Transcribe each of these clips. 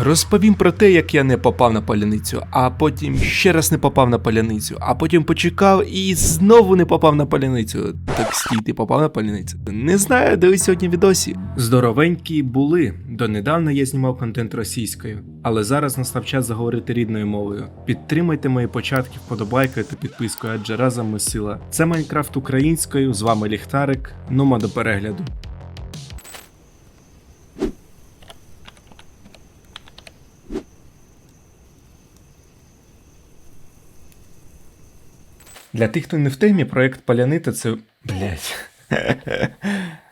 Розповім про те, як я не попав на паляницю, а потім ще раз не попав на паляницю, а потім почекав і знову не попав на паляницю. Так стій, ти попав на паляницю? Не знаю, дивись сьогодні відосі. Здоровенькі були. Донедавна я знімав контент російською, але зараз настав час заговорити рідною мовою. Підтримайте мої початки вподобайкою та підпискою, адже разом ми сила. Це Майнкрафт українською. З вами Ліхтарик. Нума до перегляду. Для тих, хто не в темі, проект Паляниця це. Блять.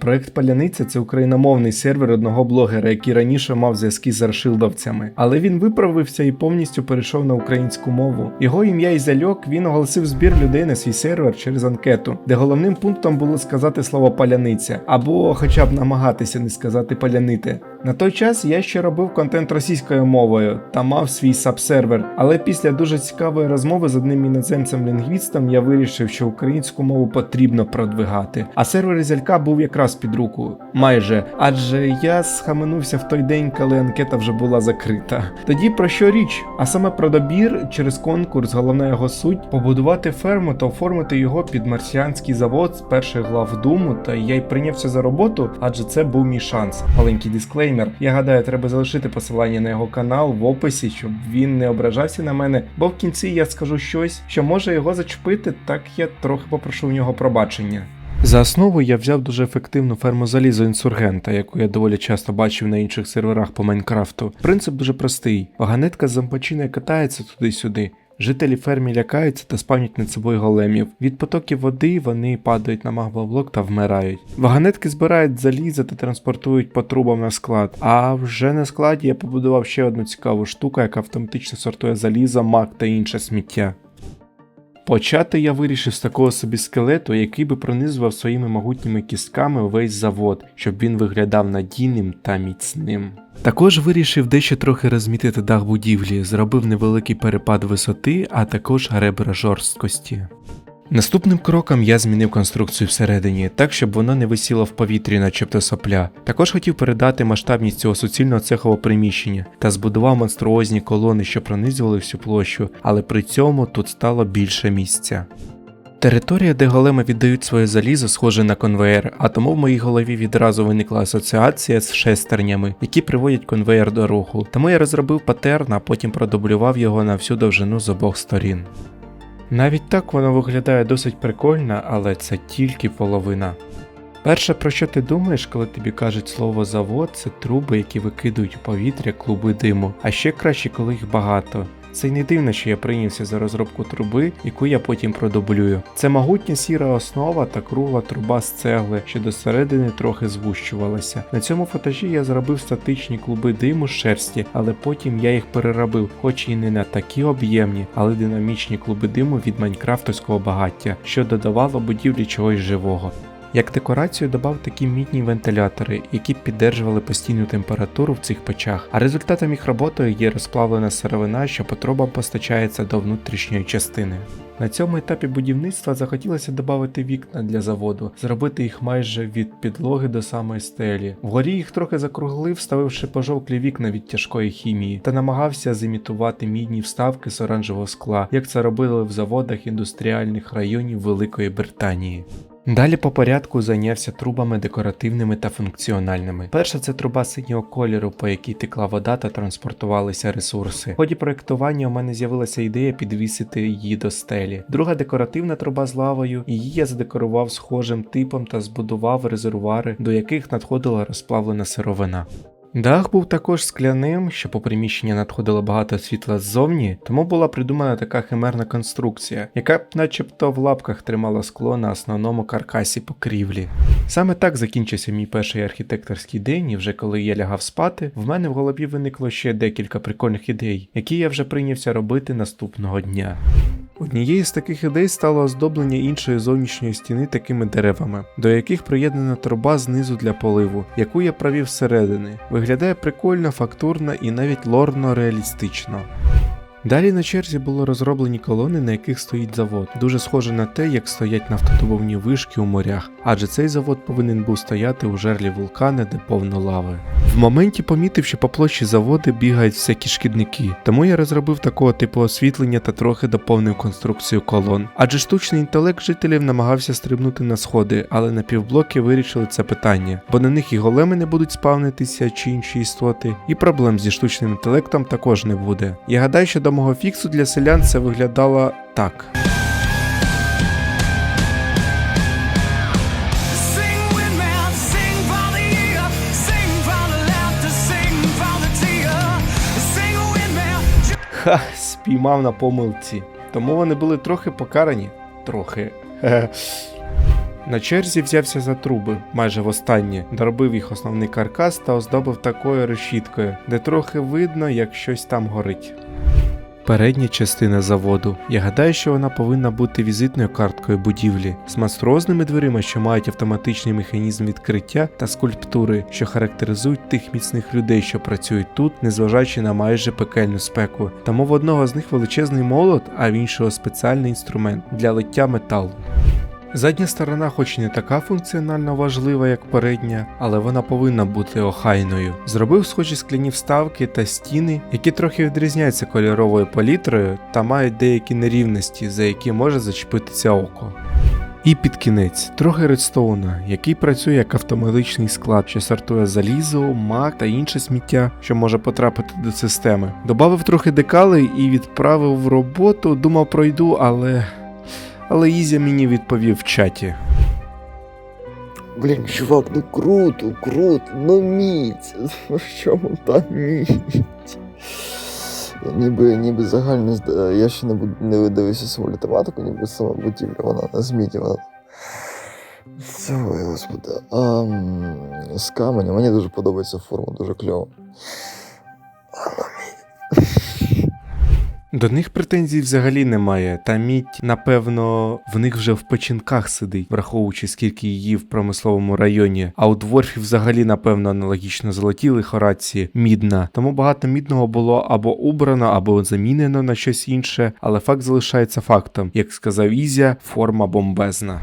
Проект Паляниця це україномовний сервер одного блогера, який раніше мав зв'язки з аршилдовцями. Але він виправився і повністю перейшов на українську мову. Його ім'я і зальок він оголосив збір людей на свій сервер через анкету, де головним пунктом було сказати слово паляниця, або хоча б намагатися не сказати палянити. На той час я ще робив контент російською мовою та мав свій саб-сервер, але після дуже цікавої розмови з одним іноземцем-лінгвістом я вирішив, що українську мову потрібно продвигати. А сервер Зялька був якраз під руку, майже, адже я схаменувся в той день, коли анкета вже була закрита. Тоді про що річ? А саме про добір через конкурс, головна його суть побудувати ферму та оформити його під марсіанський завод з перших глав Думу, та я й прийнявся за роботу, адже це був мій шанс. Маленький дисклеймер. Я гадаю, треба залишити посилання на його канал в описі, щоб він не ображався на мене, бо в кінці я скажу щось, що може його зачепити, так я трохи попрошу в нього пробачення. За основу я взяв дуже ефективну ферму залізо інсургента, яку я доволі часто бачив на інших серверах по Майнкрафту. Принцип дуже простий: ваганетка з зомбачиною катається туди-сюди. Жителі фермі лякаються та спавнять над собою големів. Від потоків води вони падають на маглоблок та вмирають. Вагонетки збирають залізо та транспортують по трубам на склад. А вже на складі я побудував ще одну цікаву штуку, яка автоматично сортує залізо, мак та інше сміття. Почати я вирішив з такого собі скелету, який би пронизував своїми могутніми кістками весь завод, щоб він виглядав надійним та міцним. Також вирішив дещо трохи розмітити дах будівлі, зробив невеликий перепад висоти, а також ребра жорсткості. Наступним кроком я змінив конструкцію всередині, так щоб воно не висіло в повітрі, начебто сопля. Також хотів передати масштабність цього суцільного цехового приміщення та збудував монструозні колони, що пронизували всю площу, але при цьому тут стало більше місця. Територія, де големи віддають своє залізо, схоже на конвеєр, а тому в моїй голові відразу виникла асоціація з шестернями, які приводять конвеєр до руху. Тому я розробив патерн, а потім продублював його на всю довжину з обох сторін. Навіть так воно виглядає досить прикольно, але це тільки половина. Перше, про що ти думаєш, коли тобі кажуть слово завод, це труби, які викидують у повітря клуби диму, а ще краще, коли їх багато. Це й не дивно, що я прийнявся за розробку труби, яку я потім продублюю. Це могутня сіра основа та кругла труба з цегли, що до середини трохи звущувалася. На цьому фотажі я зробив статичні клуби диму з шерсті, але потім я їх переробив, хоч і не на такі об'ємні, але динамічні клуби диму від майнкрафтовського багаття, що додавало будівлі чогось живого. Як декорацію додав такі мідні вентилятори, які піддержували постійну температуру в цих печах, а результатом їх роботи є розплавлена сировина, що по трубам постачається до внутрішньої частини. На цьому етапі будівництва захотілося додати вікна для заводу, зробити їх майже від підлоги до самої стелі. Вгорі їх трохи закруглив, вставивши пожовклі вікна від тяжкої хімії, та намагався зімітувати мідні вставки з оранжевого скла, як це робили в заводах індустріальних районів Великої Британії. Далі по порядку зайнявся трубами декоративними та функціональними. Перша це труба синього кольору, по якій текла вода та транспортувалися ресурси. В ході проєктування у мене з'явилася ідея підвісити її до стелі. Друга декоративна труба з лавою, її я задекорував схожим типом та збудував резервуари, до яких надходила розплавлена сировина. Дах був також скляним, що по приміщенню надходило багато світла ззовні, тому була придумана така химерна конструкція, яка б начебто в лапках тримала скло на основному каркасі покрівлі. Саме так закінчився мій перший архітекторський день, і вже коли я лягав спати, в мене в голові виникло ще декілька прикольних ідей, які я вже прийнявся робити наступного дня. Однією з таких ідей стало оздоблення іншої зовнішньої стіни такими деревами, до яких приєднана труба знизу для поливу, яку я провів зсередини. Виглядає прикольно, фактурно і навіть лорно реалістично. Далі на черзі було розроблені колони, на яких стоїть завод, дуже схоже на те, як стоять нафтодобувні вишки у морях, адже цей завод повинен був стояти у жерлі вулкана, де повно лави. В моменті помітив, що по площі заводу бігають всякі шкідники, тому я розробив такого типу освітлення та трохи доповнив конструкцію колон. Адже штучний інтелект жителів намагався стрибнути на сходи, але напівблоки вирішили це питання, бо на них і големи не будуть спавнитися чи інші істоти, і проблем зі штучним інтелектом також не буде. Я гадаю, що до мого фіксу для селян це виглядало так. Ха, спіймав на помилці. Тому вони були трохи покарані. Трохи. На черзі взявся за труби, майже востаннє, доробив їх основний каркас та оздобив такою решіткою, де трохи видно, як щось там горить. Передня частина заводу. Я гадаю, що вона повинна бути візитною карткою будівлі з монструозними дверима, що мають автоматичний механізм відкриття та скульптури, що характеризують тих міцних людей, що працюють тут, незважаючи на майже пекельну спеку. Тому в одного з них величезний молот, а в іншого спеціальний інструмент для лиття металу. Задня сторона, хоч не така функціонально важлива, як передня, але вона повинна бути охайною. Зробив схожі скляні вставки та стіни, які трохи відрізняються кольоровою палітрою та мають деякі нерівності, за які може зачепитися око. І під кінець трохи редстоуна, який працює як автоматичний склад, що сортує залізо, мак та інше сміття, що може потрапити до системи. Добавив трохи декалей і відправив в роботу. Думав пройду, але. Але Ізя мені відповів в чаті. Блін, чувак, ну круто, круто, ну міць. Ну чому та міць? Ніби, ніби загально я ще не, не видивився саму тематику, ніби сама будівля, вона на зміді, вона. Ой, господи. А, з каменя, мені дуже подобається форма, дуже кльово. До них претензій взагалі немає, та мідь, напевно, в них вже в печінках сидить, враховуючи скільки її в промисловому районі. А у дворфі взагалі, напевно, аналогічно золоті лихораці мідна. Тому багато мідного було або убрано, або замінено на щось інше, але факт залишається фактом. Як сказав Ізя, форма бомбезна.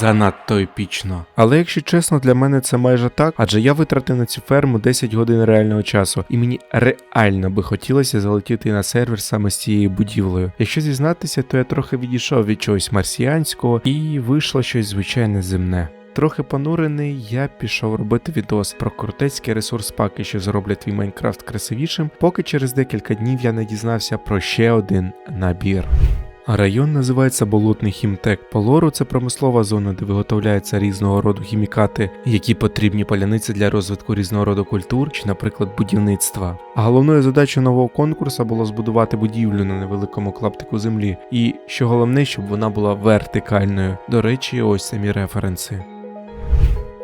Занадто епічно. Але якщо чесно, для мене це майже так, адже я витратив на цю ферму 10 годин реального часу, і мені реально би хотілося залетіти на сервер саме з цією будівлею. Якщо зізнатися, то я трохи відійшов від чогось марсіанського і вийшло щось звичайне земне. Трохи понурений, я пішов робити відос про крутецькі ресурс паки, що зроблять твій Майнкрафт красивішим, поки через декілька днів я не дізнався про ще один набір. Район називається Болотний хімтек. Полору. це промислова зона, де виготовляються різного роду хімікати, які потрібні паляниці для розвитку різного роду культур чи, наприклад, будівництва. А головною задачею нового конкурсу було збудувати будівлю на невеликому клаптику землі, і що головне, щоб вона була вертикальною. До речі, ось самі референси.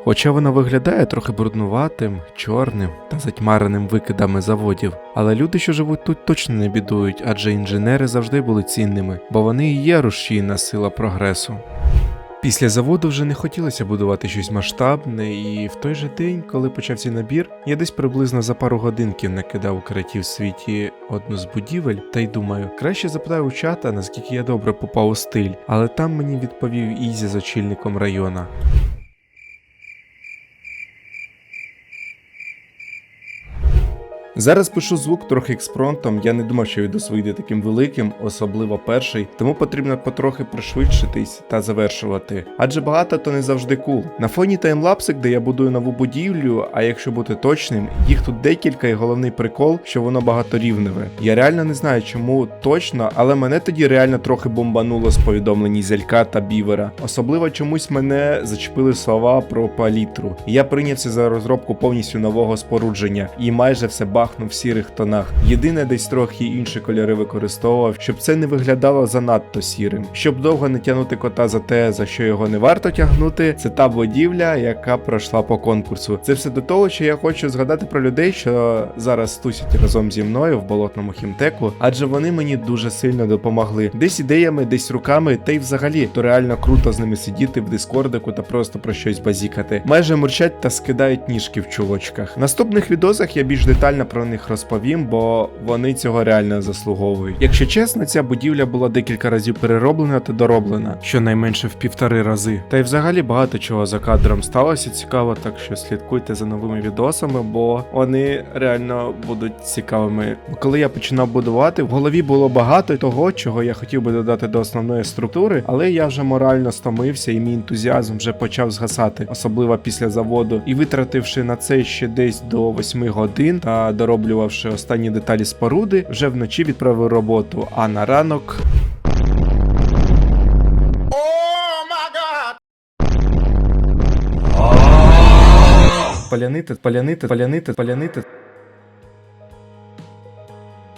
Хоча вона виглядає трохи бруднуватим, чорним та затьмареним викидами заводів, але люди, що живуть тут, точно не бідують, адже інженери завжди були цінними, бо вони і є рушійна сила прогресу. Після заводу вже не хотілося будувати щось масштабне, і в той же день, коли почався набір, я десь приблизно за пару годинків накидав у креатив світі одну з будівель, та й думаю, краще запитаю у чата, наскільки я добре попав у стиль, але там мені відповів Ізі з очільником района. Зараз пишу звук трохи експронтом. Я не думав, що відос вийде таким великим, особливо перший, тому потрібно потрохи пришвидшитись та завершувати. Адже багато то не завжди кул. На фоні таймлапсик, де я будую нову будівлю, а якщо бути точним, їх тут декілька, і головний прикол, що воно багаторівневе. Я реально не знаю, чому точно, але мене тоді реально трохи бомбануло з повідомлень зялька та бівера. Особливо чомусь мене зачепили слова про палітру. Я прийнявся за розробку повністю нового спорудження і майже все бахнув в сірих тонах. Єдине десь трохи інші кольори використовував, щоб це не виглядало занадто сірим. Щоб довго не тягнути кота за те, за що його не варто тягнути, це та будівля, яка пройшла по конкурсу. Це все до того, що я хочу згадати про людей, що зараз тусять разом зі мною в болотному хімтеку, адже вони мені дуже сильно допомогли. Десь ідеями, десь руками, та й взагалі то реально круто з ними сидіти в дискордику та просто про щось базікати. Майже мурчать та скидають ніжки в чулочках. В наступних відосах я більш детально про них розповім, бо вони цього реально заслуговують. Якщо чесно, ця будівля була декілька разів перероблена та дороблена, щонайменше в півтори рази. Та й взагалі багато чого за кадром сталося цікаво, так що слідкуйте за новими відосами, бо вони реально будуть цікавими. Коли я починав будувати, в голові було багато того, чого я хотів би додати до основної структури, але я вже морально стомився і мій ентузіазм вже почав згасати, особливо після заводу. І витративши на це ще десь до 8 годин та дороблювавши останні деталі споруди, вже вночі відправив роботу. А на ранок палянити, палянити, палянити, палянити.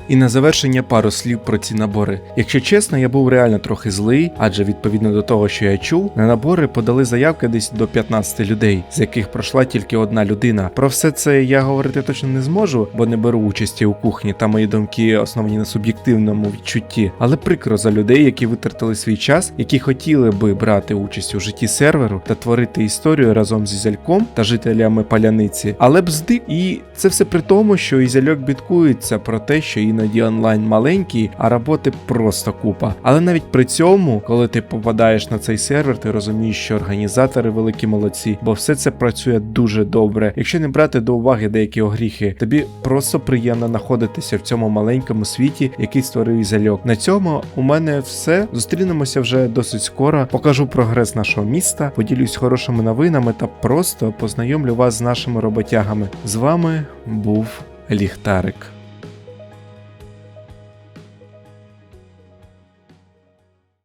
І на завершення пару слів про ці набори. Якщо чесно, я був реально трохи злий, адже відповідно до того, що я чув, на набори подали заявки десь до 15 людей, з яких пройшла тільки одна людина. Про все це я говорити точно не зможу, бо не беру участі у кухні, та мої думки основані на суб'єктивному відчутті. Але прикро за людей, які витратили свій час, які хотіли би брати участь у житті серверу та творити історію разом зі зяльком та жителями паляниці, але бздик. І це все при тому, що Ізяльок бідкується про те, що іноді онлайн маленький, а роботи просто купа. Але навіть при цьому, коли ти попадаєш на цей сервер, ти розумієш, що організатори великі молодці, бо все це працює дуже добре. Якщо не брати до уваги деякі огріхи, тобі просто приємно знаходитися в цьому маленькому світі, який створив Ізяльок. На цьому у мене все. Зустрінемося вже досить скоро. Покажу прогрес нашого міста, поділюсь хорошими новинами та просто познайомлю вас з нашими роботягами. З вами був Ліхтарик.